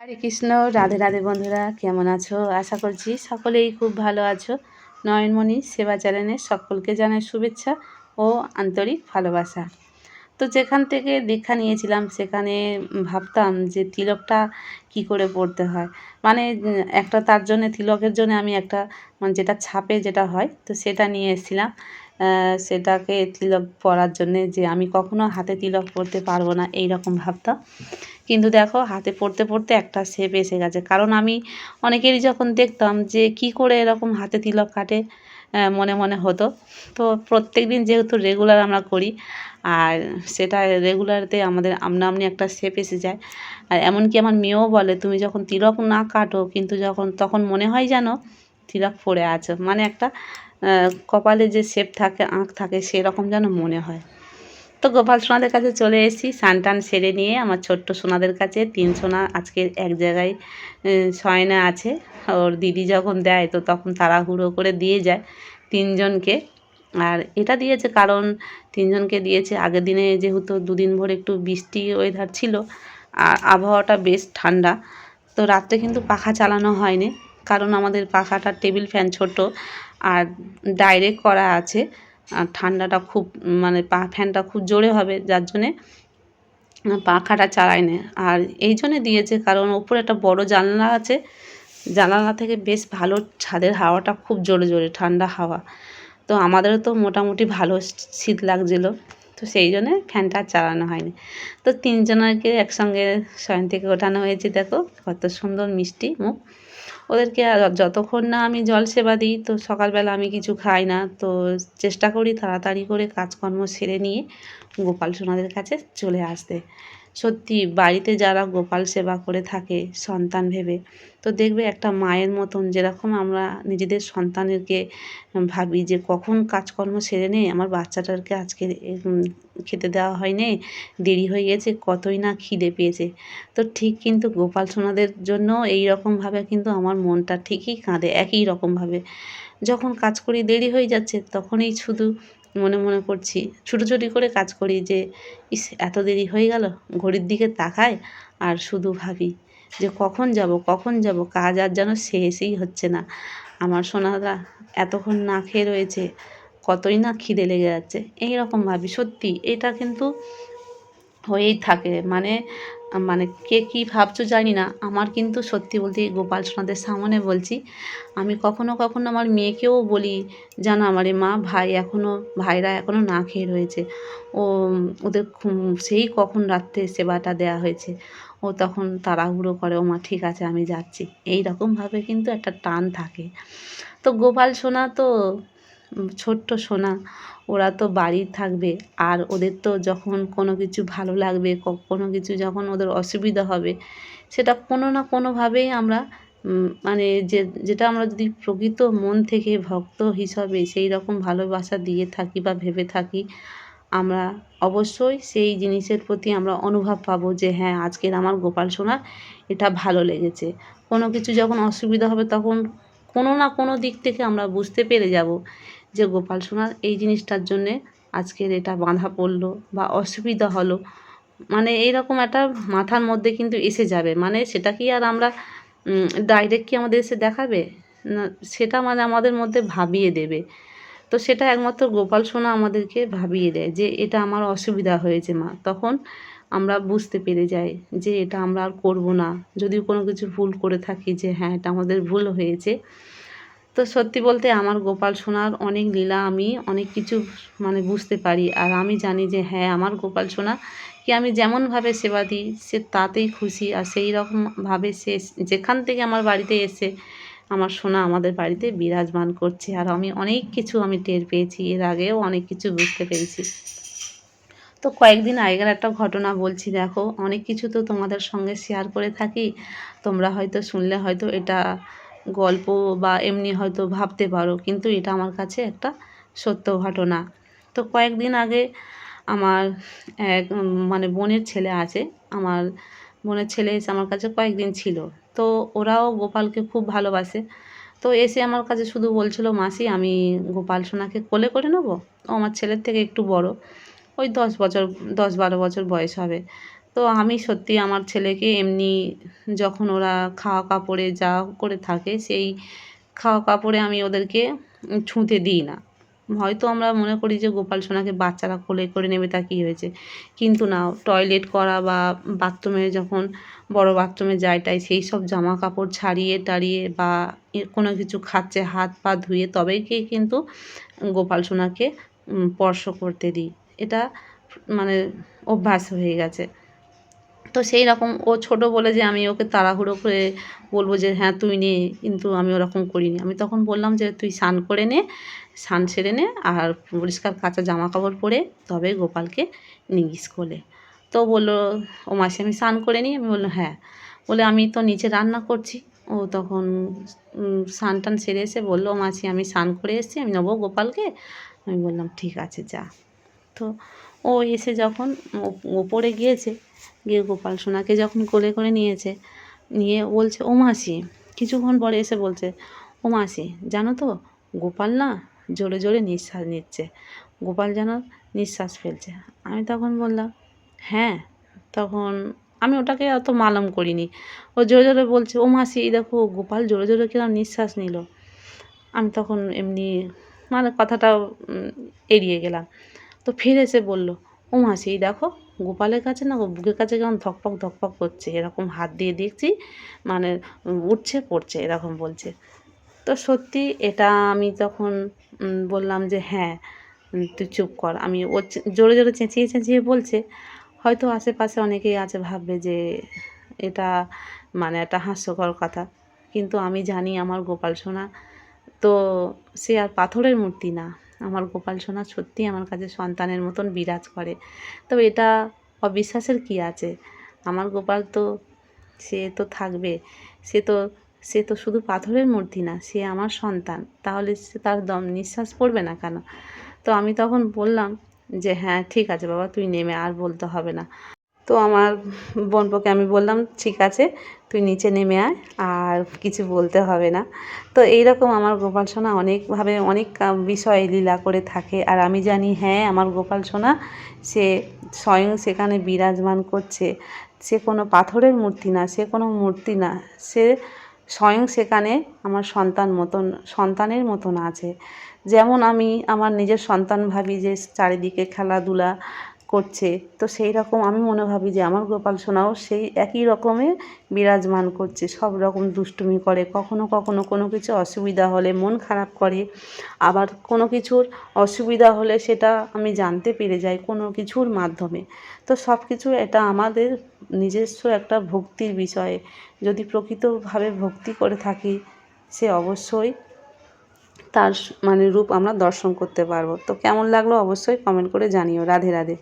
হরে কৃষ্ণ, রাধে রাধে বন্ধুরা, কেমন আছো? আশা করছি সকলেই খুব ভালো আছো। নয়নমণি সেবা চ্যানেলে সকলকে জানাই শুভেচ্ছা ও আন্তরিক ভালোবাসা। তো যেখান থেকে দীক্ষা নিয়েছিলাম, সেখানে ভাবতাম যে তিলকটা কি করে পড়তে হয়? মানে একটা তার জন্য, তিলকের জন্য আমি একটা মানে যেটা ছাপে যেটা হয়, তো সেটা নিয়ে এসেছিলাম। সেটাকে তিলক পরার জন্যে যে আমি কখনো হাতে তিলক পরতে পারব না এই রকম ভাবতাম কিন্তু দেখো, হাতে পড়তে পড়তে একটা শেপ এসে গেছে। কারণ আমি অনেকেরই যখন দেখতাম যে কি করে এরকম হাতে তিলক কাটে মনে মনে হতো। তো প্রত্যেক দিন যেহেতু রেগুলার আমরা করি, আর সেটা রেগুলারতে আমাদের আমনা আমনি একটা শেপ এসে যায়। আর এমনকি আমার মেয়েও বলে, তুমি যখন তিলক না কাটো, কিন্তু যখন, তখন মনে হয় যেন তিলক পড়ে আছো। মানে একটা কপালে যে শেপ থাকে আঁক থাকে, সেরকম যেন মনে হয়। তো গোপাল সোনাদের কাছে চলে এসেছি। টান সেরে নিয়ে আমার ছোট্ট সোনাদের কাছে। তিন সোনা আজকে এক জায়গায় শয়না আছে। ওর দিদি যখন দেয়, তো তখন তাড়াহুড়ো করে দিয়ে যায় তিনজনকে। আর এটা দিয়েছে কারণ, তিনজনকে দিয়েছে। আগের দিনে যেহেতু দুদিন ভরে একটু বৃষ্টি ওয়েদার ছিল আর আবহাওয়াটা বেশ ঠান্ডা। তো রাত্রে কিন্তু পাখা চালানো হয়নি। কারণ আমাদের পাখাটা টেবিল ফ্যান ছোট আর ডাইরেক্ট করা আছে। আর ঠান্ডাটা খুব মানে পা, ফ্যানটা খুব জোরে হবে, যার জন্যে পাখাটা চালাই না। আর এই জন্যে দিয়েছে, কারণ ওপরে একটা বড় জানলা আছে। জানালা থেকে বেশ ভালো ছাদের হাওয়াটা খুব জোরে জোরে, ঠান্ডা হাওয়া। তো আমাদেরও তো মোটামুটি ভালো শীত লাগছিল, তো সেই জন্যে ফ্যানটা চালানো হয়নি। তো তিনজনকে একসঙ্গে শয়ন থেকে ওঠানো হয়েছে, দেখো কত সুন্দর মিষ্টি মুখ। ওদেরকে যতক্ষণ না আমি জল সেবা দিই, তো সকালবেলা আমি কিছু খাই না। তো চেষ্টা করি তাড়াতাড়ি করে কাজকর্ম সেরে নিয়ে গোপাল সোনাদের কাছে চলে আসতে। সত্যি বাড়িতে যারা গোপাল সেবা করে থাকে, সন্তান ভেবে, তো দেখবে একটা মায়ের মতন যেরকম আমরা নিজেদের সন্তানেরকে ভাবি যে কখন কাজকর্ম সেরে নেই, আমার বাচ্চাটাকে আজকে খেতে দেওয়া হয়নি, দেরি হয়ে গেছে, কতই না খিদে পেয়েছে। তো ঠিক কিন্তু গোপাল সোনাদের জন্য এই রকমভাবে কিন্তু আমার মনটা ঠিকই কাঁদে, একই রকমভাবে যখন কাজ করি দেরি হয়ে যাচ্ছে, তখনই শুধু মনে মনে করছি। ছুটোছুটি করে কাজ করি যে, ইস, এত দেরি হয়ে গেল, ঘড়ির দিকে তাকাই আর শুধু ভাবি যে কখন যাব কখন যাব, কাজ আর যেন শেষই হচ্ছে না। আমার সোনারা এতক্ষণ না খেয়ে রয়েছে, কতই না খিদে লেগে যাচ্ছে। এই রকম ভাবি, সত্যি এটা কিন্তু হয়েই থাকে। মানে মানে কে কী ভাবছ জানি না। আমার কিন্তু সত্যি বলতে গোপাল সোনাদের সামনে বলছি, আমি কখনো কখনো আমার মেয়েকেও বলি, জানো আমার মা ভাই এখনও ভাইরা এখনও না খেয়ে রয়েছে। ও, ওদের সেই কখন রাত্রে সেবাটা দেওয়া হয়েছে। ও তখন তাড়াহুড়ো করে, ও মা, ঠিক আছে, আমি যাচ্ছি। এই রকমভাবে কিন্তু একটা টান থাকে। তো গোপাল সোনা তো ছোট্ট সোনা। ওরা তো বাড়ি থাকবে। আর ওদের তো যখন কোনো কিছু ভালো লাগবে কোনো কিছু যখন ওদের অসুবিধা হবে, সেটা কোনো না কোনোভাবেই আমরা মানে যে, যেটা আমরা যদি প্রকৃত মন থেকে ভক্ত হিসাবে সেই রকম ভালোবাসা দিয়ে থাকি বা ভেবে থাকি, আমরা অবশ্যই সেই জিনিসের প্রতি আমরা অনুভব পাবো যে হ্যাঁ আজকের আমার গোপাল সোনার এটা ভালো লেগেছে। কোনো কিছু যখন অসুবিধা হবে তখন কোনো না কোনো দিক থেকে আমরা বুঝতে পেরে যাব যে গোপাল সোনার এই জিনিসটার জন্যে আজকের এটা বাঁধা পড়ল বা অসুবিধা হলো। মানে এইরকম একটা মাথার মধ্যে কিন্তু এসে যাবে। মানে সেটা কি আর আমরা ডাইরেক্ট কি আমাদের এসে দেখাবে? না, সেটা মানে আমাদের মধ্যে ভাবিয়ে দেবে। তো সেটা একমাত্র গোপাল সোনা আমাদেরকে ভাবিয়ে দেয় যে এটা আমার অসুবিধা হয়েছে মা। তখন আমরা বুঝতে পেরে যাই যে এটা আমরা আর করব না। যদিও কোনো কিছু ভুল করে থাকি যে হ্যাঁ এটা আমাদের ভুল হয়েছে। তো সত্যি বলতে আমার গোপাল সোনার অনেক লীলা আমি অনেক কিছু মানে বুঝতে পারি আর আমি জানি যে হ্যাঁ আমার গোপাল সোনা কি আমি যেমনভাবে সেবা দিই, সে তাতেই খুশি আর সেই রকমভাবে সে যেখান থেকে আমার বাড়িতে এসে আমার সোনা আমাদের বাড়িতে বিরাজমান করছে। আর আমি অনেক কিছু আমি টের পেয়েছি, এর আগেও অনেক কিছু বুঝতে পেরেছি। তো কয়েকদিন আগের একটা ঘটনা বলছি, দেখো, অনেক কিছু তো তোমাদের সঙ্গে শেয়ার করে থাকি। তোমরা হয়তো শুনলে, হয়তো এটা গল্প বা এমনি হয়তো ভাবতে পারো, কিন্তু এটা আমার কাছে একটা সত্য ঘটনা। তো কয়েকদিন আগে আমার এক মানে বোনের ছেলে আছে, আমার বোনের ছেলে এসে আমার কাছে কয়েকদিন ছিল। তো ওরাও গোপালকে খুব ভালোবাসে। তো এসে আমার কাছে শুধু বলছিল, মাসি, আমি গোপাল সোনাকে কোলে করে নেব? আমার ছেলের থেকে একটু বড়। ওই দশ বছর, দশ বারো বছর বয়স হবে। তো আমি সত্যি আমার ছেলেকে এমনি যখন ওরা খাওয়া কাপড়ে যা করে থাকে, সেই খাওয়া কাপড়ে আমি ওদেরকে ছুঁতে দিই না। হয়তো আমরা মনে করি যে গোপাল সোনাকে বাচ্চারা কোলে করে নেবে তা কী হয়েছে? কিন্তু না, টয়লেট করা বা বাথরুমে যখন বড় বাথরুমে যায় টাই সেই সব জামা কাপড় ছাড়িয়ে টাড়িয়ে বা কোনো কিছু খাচ্ছে হাত পা ধুয়ে তবেই কিন্তু গোপাল সোনাকে স্পর্শ করতে দিই। এটা মানে অভ্যাস হয়ে গেছে। তো সেই রকম ও ছোট বলে যে আমি ওকে তাড়াহুড়ো করে বলব যে হ্যাঁ তুই নে। কিন্তু আমি ওরকম করিনি। আমি তখন বললাম যে, তুই স্নান করে নে, স্নান সেরে নে আর পরিষ্কার কাঁচা জামা কাপড় পরে তবে গোপালকে নিগিস কোলে। তো বলল, ও মাসি, আমি স্নান করে নিই আমি বললাম হ্যাঁ। বলে, আমি তো নিচে রান্না করছি। ও তখন স্নান টান সেরে এসে বলল, "ও মাসি, আমি স্নান করে এসেছি, আমি নেব গোপালকে। আমি বললাম, ঠিক আছে, যা। তো ও এসে যখন ওপরে গিয়েছে, গিয়ে গোপাল সোনাকে যখন কোলে করে নিয়েছে, নিয়ে বলছে, ও মাসি। কিছুক্ষণ পরে এসে বলছে, ও মাসি, জানো তো, গোপাল না জোরে জোরে নিঃশ্বাস নিচ্ছে। গোপাল যেন নিঃশ্বাস ফেলছে। আমি তখন বললাম হ্যাঁ। তখন আমি ওটাকে অত মালম করিনি। ও জোরে জোরে বলছে, ও মাসি দেখো, গোপাল জোরে জোরে কিরম নিঃশ্বাস নিল। আমি তখন এমনি মানে কথাটা এড়িয়ে গেলাম। তো ফির এসে বলল, ও মাসি দেখো, গোপালের কাছে না বুকের কাছে কেমন ধকপক ধকপক করছে। এরকম হাত দিয়ে দেখছি মানে উঠছে, পড়ছে, এরকম বলছে। তো সত্যি এটা আমি তখন বললাম যে হ্যাঁ তুই চুপ কর। আমি ও জোরে জোরে চেঁচিয়ে চেঁচিয়ে বলছে। হয়তো আশেপাশে অনেকেই আছে ভাববে যে, এটা মানে একটা হাস্যকর কথা। কিন্তু আমি জানি আমার গোপাল সোনা, তো সে আর পাথরের মূর্তি না। আমার গোপাল সোনা সত্যি আমার কাছে সন্তানের মতন বিরাজ করে। তবে এটা অবিশ্বাসের কী আছে? আমার গোপাল তো, সে তো থাকবে। সে তো সে তো শুধু পাথরের মূর্তি না, সে আমার সন্তান। তাহলে সে তার দম নিঃশ্বাস পড়বে না কেন? তো আমি তখন বললাম যে হ্যাঁ ঠিক আছে বাবা, তুই নেমে আর বলতে হবে না। তো আমার বোনপোকে আমি বললাম, ঠিক আছে, তুই নিচে নেমে আয়, আর কিছু বলতে হবে না। তো এইরকম আমার গোপাল সোনা অনেকভাবে, অনেক বিষয়ে লীলা করে থাকে। আর আমি জানি হ্যাঁ আমার গোপাল সোনা, সে স্বয়ং সেখানে বিরাজমান করছে। সে কোনো পাথরের মূর্তি না, সে কোনো মূর্তি না, সে স্বয়ং সেখানে আমার সন্তান মতন, সন্তানের মতন আছে। যেমন আমি আমার নিজের সন্তান ভাবি যে চারিদিকে খেলাধুলা করছে। তো সেই রকম আমি মনে ভাবি যে আমার গোপাল সোনাও সেই একই রকমে বিরাজমান করছে। সব রকম দুষ্টুমি করে, কখনো কখনো কোনো কিছু অসুবিধা হলে মন খারাপ করে। আবার কোনো কিছুর অসুবিধা হলে সেটা আমি জানতে পেরে যাই কোনো কিছুর মাধ্যমে। তো সব কিছু এটা আমাদের নিজস্ব একটা ভক্তির বিষয়ে। যদি প্রকৃতভাবে ভক্তি করে থাকি, সে অবশ্যই তার মানে রূপ আমরা দর্শন করতে পারব। তো কেমন লাগল অবশ্যই কমেন্ট করে জানিও। রাধে রাধে।